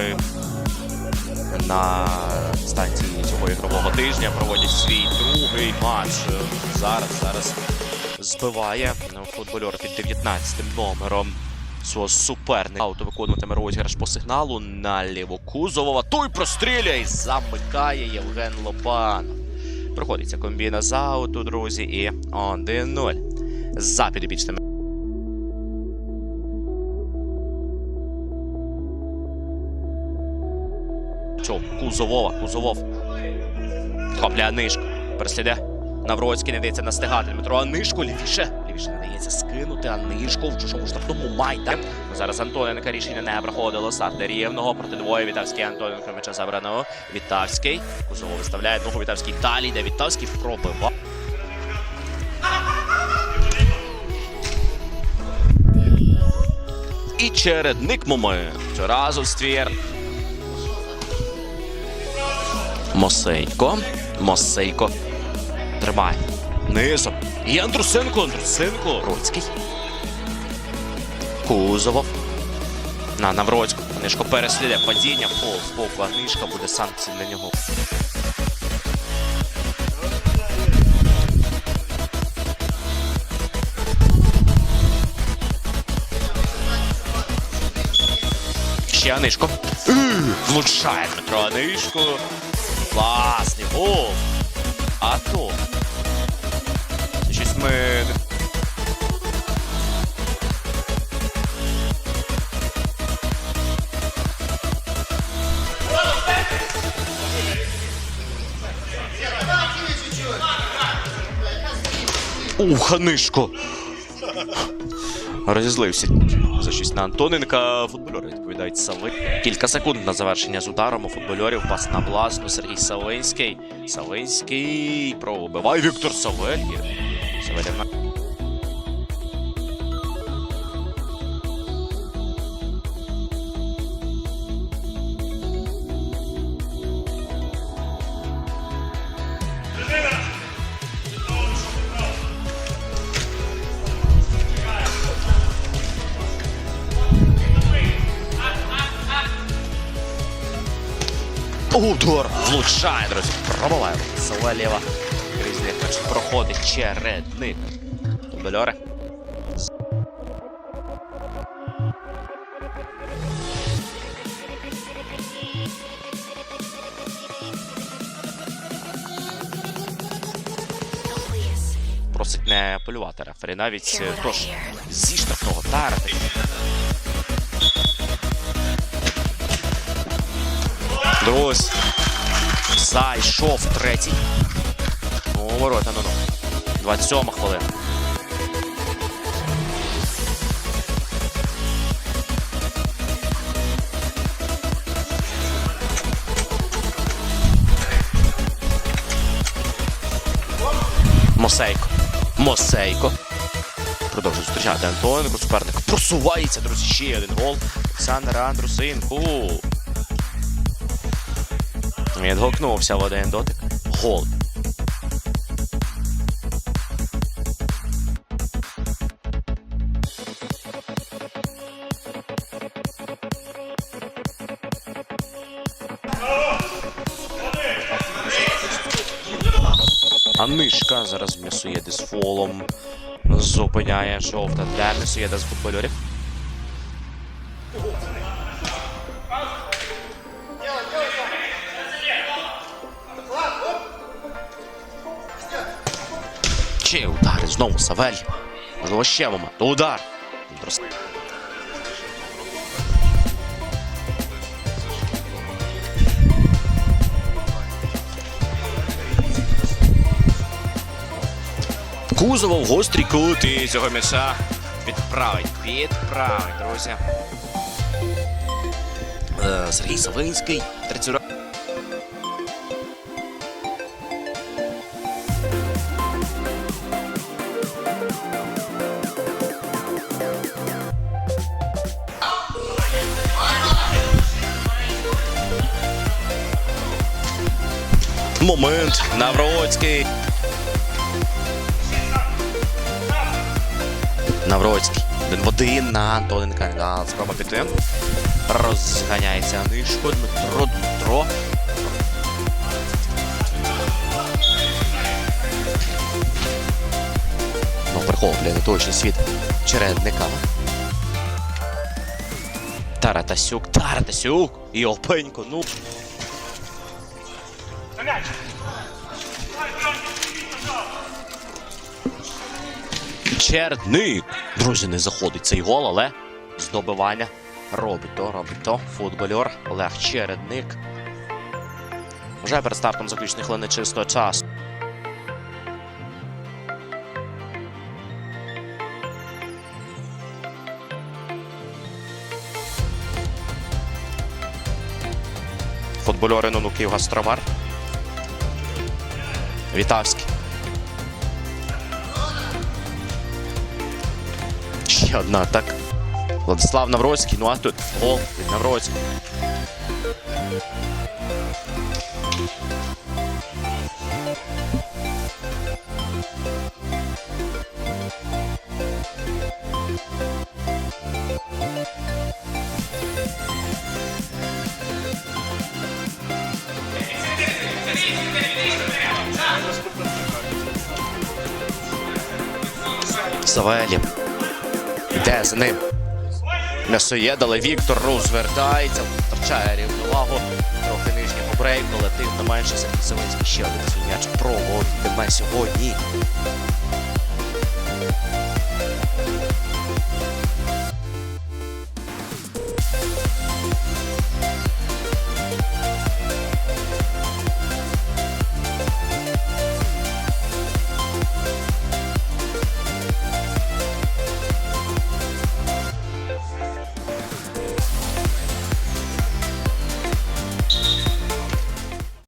Дніпри на станції цього ігрового тижня проводять свій другий матч. Зараз зараз збиває футбольор під 19 номером свого суперника. Ауто виконуватиме розіграш по сигналу наліво Кузовова. Той простріляє і замикає Євген Лопанов. Проходиться комбіна з ауту, друзі, і 1-0. За підопічними. Чо, Кузовова, Кузовов. Хопля Анишко. Пересліде. Навроцький не дається настигати. Дмитро Анишко лівіше. Лівіше не дається скинути Анишко в чужому штрафному майдані. Зараз Антоненка рішення не проходило. Старт рівного проти двоє. Вітавський Антоненко м'яча забрано. Вітавський. Кузово виставляє ногу. Вітавський далі йде. Вітавський пробивав. І чередник момент. Разу ствір. Мосейко. Мосейко. Тримає. Низом. І Андрусенко. Андрусенко. Роцький. Кузовов. На Навроцьку. Анишко переслідує падіння. Фол з боку Анишка буде санкції на нього. Ще Анишко. Влучає Дмитро Анишко. Класний гол. А то. Щось ми. Ух, Анишко. Розізлився за щось на Антоненка. Футбольори відповідають Сави. Кілька секунд на завершення з ударом у футбольорів. Пас на власну Сергій Савинський. Савинський пробиває Віктор Савельєв. Савельєв на... Удар! Влучає, друзі. Пробиває. Савельєва. Крізь м'яч проходить чередник. Футбольори. Просить не полювати рефері. Навіть е, тож зі штрафного тарити. Зайшов третій. Ну, ворота, ну ну. 27 хвилина. Мосейко. Мосейко. Продовжує зустрічати Антоненко. Суперник просувається, друзі. Ще один гол. Олександр Андрусенко. Відгукнувся в один дотик. Гол. Анишка зараз М'ясоєди з фолом. Зупиняє жовта для М'ясоєда з футбольорів. Знову Савель. Можливо, ще момент. Удар. Кузова в гострій кут і цього м'яча підправить. Підправить, друзі. Е, Сергій Савинський. 30 Момент. Навроцький. Навроцький. Один в один на Антоненка. Да, спроба піти. Розганяється Нишко, Дмитро, Дмитро. Ну, прихоплює неточність від чередника. Таратасюк, Таратасюк! І опенько, ну. Черник. Друзі, не заходить цей гол, але здобивання робить то, робить то. Футбольор Олег Чередник. Вже перед стартом заключних хвилини чистого часу. Футбольори Нунуків Гастромар. Вітавський. Ще одна так. Владислав Навроцький. Ну а тут гол від Навроцького. Савелєв. Йде за ним. М'ясоєд, Віктор розвертається, втрачає рівновагу. Трохи нижній побрейк, але тим не менше Сергій Савинський ще один свій м'яч проводитиме сьогодні.